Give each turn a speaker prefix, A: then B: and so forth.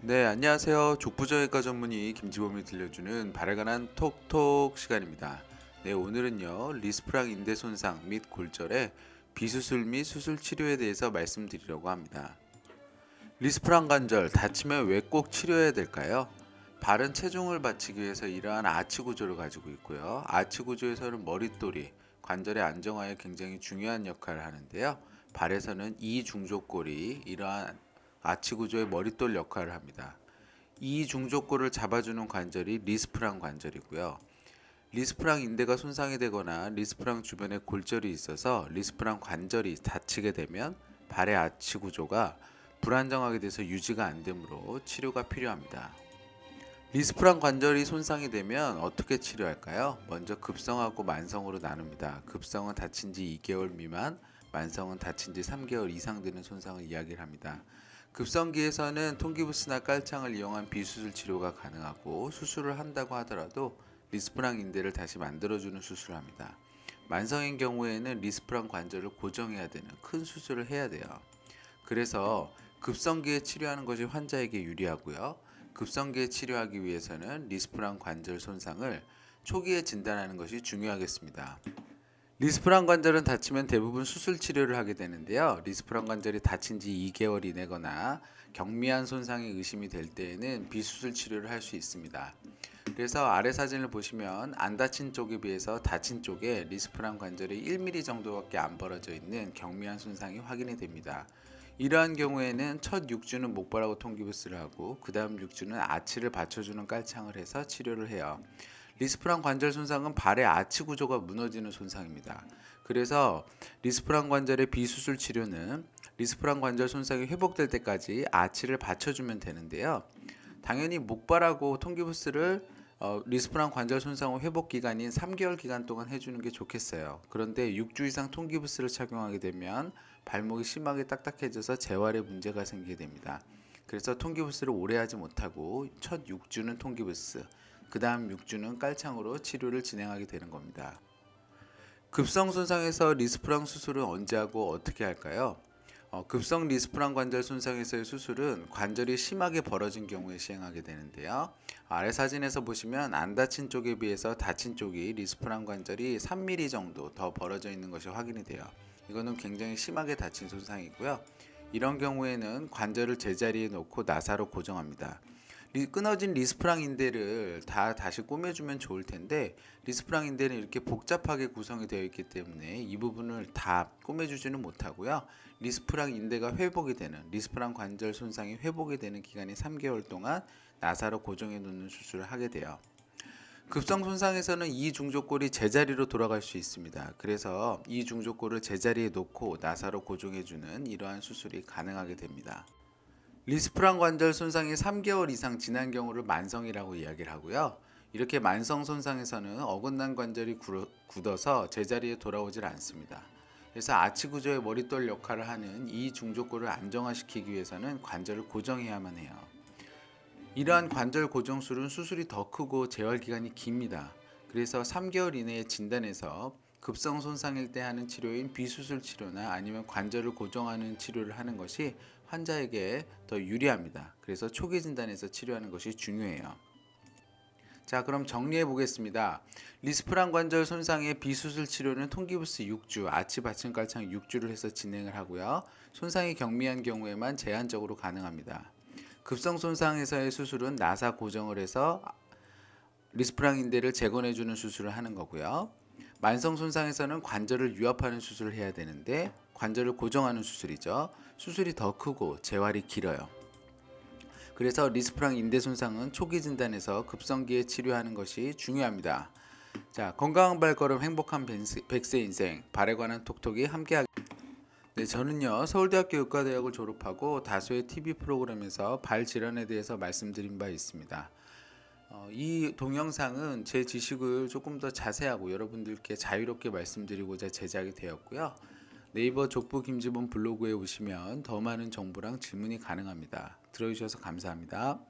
A: 네, 안녕하세요. 족부정외과 전문의 김지범이 들려주는 발에 관한 톡톡 시간입니다. 네, 오늘은요, 리스프랑 인대 손상 및 골절의 비수술 및 수술 치료에 대해서 말씀드리려고 합니다. 리스프랑 관절 다치면 왜 꼭 치료해야 될까요? 발은 체중을 받치기 위해서 이러한 아치 구조를 가지고 있고요. 아치 구조에서는 머릿돌이 관절의 안정화에 굉장히 중요한 역할을 하는데요. 발에서는 이 중족골이 이러한 아치 구조의 머릿돌 역할을 합니다. 이 중족골을 잡아주는 관절이 리스프랑 관절이고요. 리스프랑 인대가 손상이 되거나 리스프랑 주변에 골절이 있어서 리스프랑 관절이 다치게 되면 발의 아치 구조가 불안정하게 돼서 유지가 안 되므로 치료가 필요합니다. 리스프랑 관절이 손상이 되면 어떻게 치료할까요? 먼저 급성하고 만성으로 나눕니다. 급성은 다친 지 2개월 미만, 만성은 다친 지 3개월 이상 되는 손상을 이야기를 합니다. 급성기에서는 통기부스나 깔창을 이용한 비수술 치료가 가능하고 수술을 한다고 하더라도 리스프랑 인대를 다시 만들어주는 수술을 합니다. 만성인 경우에는 리스프랑 관절을 고정해야 되는 큰 수술을 해야 돼요. 그래서 급성기에 치료하는 것이 환자에게 유리하고요. 급성기에 치료하기 위해서는 리스프랑 관절 손상을 초기에 진단하는 것이 중요하겠습니다. 리스프랑 관절은 다치면 대부분 수술 치료를 하게 되는데요. 리스프랑 관절이 다친 지 2개월 이내거나 경미한 손상이 의심이 될 때에는 비수술 치료를 할 수 있습니다. 그래서 아래 사진을 보시면 안 다친 쪽에 비해서 다친 쪽에 리스프랑 관절이 1mm 정도밖에 안 벌어져 있는 경미한 손상이 확인이 됩니다. 이러한 경우에는 첫 6주는 목발하고 통기부스를 하고 그 다음 6주는 아치를 받쳐주는 깔창을 해서 치료를 해요. 리스프랑 관절 손상은 발의 아치 구조가 무너지는 손상입니다. 그래서 리스프랑 관절의 비수술 치료는 리스프랑 관절 손상이 회복될 때까지 아치를 받쳐주면 되는데요. 당연히 목발하고 통기부스를 어, 리스프랑 관절 손상 후 회복 기간인 3개월 기간 동안 해주는 게 좋겠어요. 그런데 6주 이상 통기부스를 착용하게 되면 발목이 심하게 딱딱해져서 재활에 문제가 생기게 됩니다. 그래서 통기부스를 오래 하지 못하고 첫 6주는 통기부스, 그 다음 6주는 깔창으로 치료를 진행하게 되는 겁니다. 급성 손상에서 리스프랑 수술은 언제 하고 어떻게 할까요? 어, 급성 리스프랑 관절 손상에서의 수술은 관절이 심하게 벌어진 경우에 시행하게 되는데요. 아래 사진에서 보시면 안 다친 쪽에 비해서 다친 쪽이 리스프랑 관절이 3mm 정도 더 벌어져 있는 것이 확인이 돼요. 이거는 굉장히 심하게 다친 손상이고요. 이런 경우에는 관절을 제자리에 놓고 나사로 고정합니다. 리, 끊어진 리스프랑 인대를 다 다시 꼬매주면 좋을 텐데 리스프랑 인대는 이렇게 복잡하게 구성이 되어 있기 때문에 이 부분을 다 꼬매주지는 못하고요. 리스프랑 인대가 회복이 되는 리스프랑 관절 손상이 회복이 되는 기간이 3개월 동안 나사로 고정해 놓는 수술을 하게 돼요. 급성 손상에서는 이 중족골이 제자리로 돌아갈 수 있습니다. 그래서 이 중족골을 제자리에 놓고 나사로 고정해주는 이러한 수술이 가능하게 됩니다. 리스프랑 관절 손상이 3개월 이상 지난 경우를 만성이라고 이야기를 하고요. 이렇게 만성 손상에서는 어긋난 관절이 굳어서 제자리에 돌아오질 않습니다. 그래서 아치 구조의 머릿돌 역할을 하는 이 중족골을 안정화시키기 위해서는 관절을 고정해야만 해요. 이러한 관절 고정술은 수술이 더 크고 재활 기간이 깁니다. 그래서 3개월 이내에 진단해서 급성 손상일 때 하는 치료인 비수술 치료나 아니면 관절을 고정하는 치료를 하는 것이 환자에게 더 유리합니다. 그래서 초기 진단에서 치료하는 것이 중요해요. 자, 그럼 정리해 보겠습니다. 리스프랑 관절 손상의 비수술 치료는 통기부스 6주, 아치 받침 깔창 6주를 해서 진행을 하고요. 손상이 경미한 경우에만 제한적으로 가능합니다. 급성 손상에서의 수술은 나사 고정을 해서 리스프랑 인대를 재건해 주는 수술을 하는 거고요. 만성 손상에서는 관절을 유압하는 수술을 해야 되는데 관절을 고정하는 수술이죠. 수술이 더 크고 재활이 길어요. 그래서 리스프랑 인대 손상은 초기 진단에서 급성기에 치료하는 것이 중요합니다. 자, 건강한 발걸음 행복한 백세 인생 발에 관한 톡톡이 함께하기 네, 저는요 서울대학교 의과대학을 졸업하고 다수의 TV 프로그램에서 발 질환에 대해서 말씀드린 바 있습니다. 어, 이 동영상은 제 지식을 조금 더 자세하고 여러분들께 자유롭게 말씀드리고자 제작이 되었고요. 네이버 족부 김지본 블로그에 오시면 더 많은 정보랑 질문이 가능합니다. 들어주셔서 감사합니다.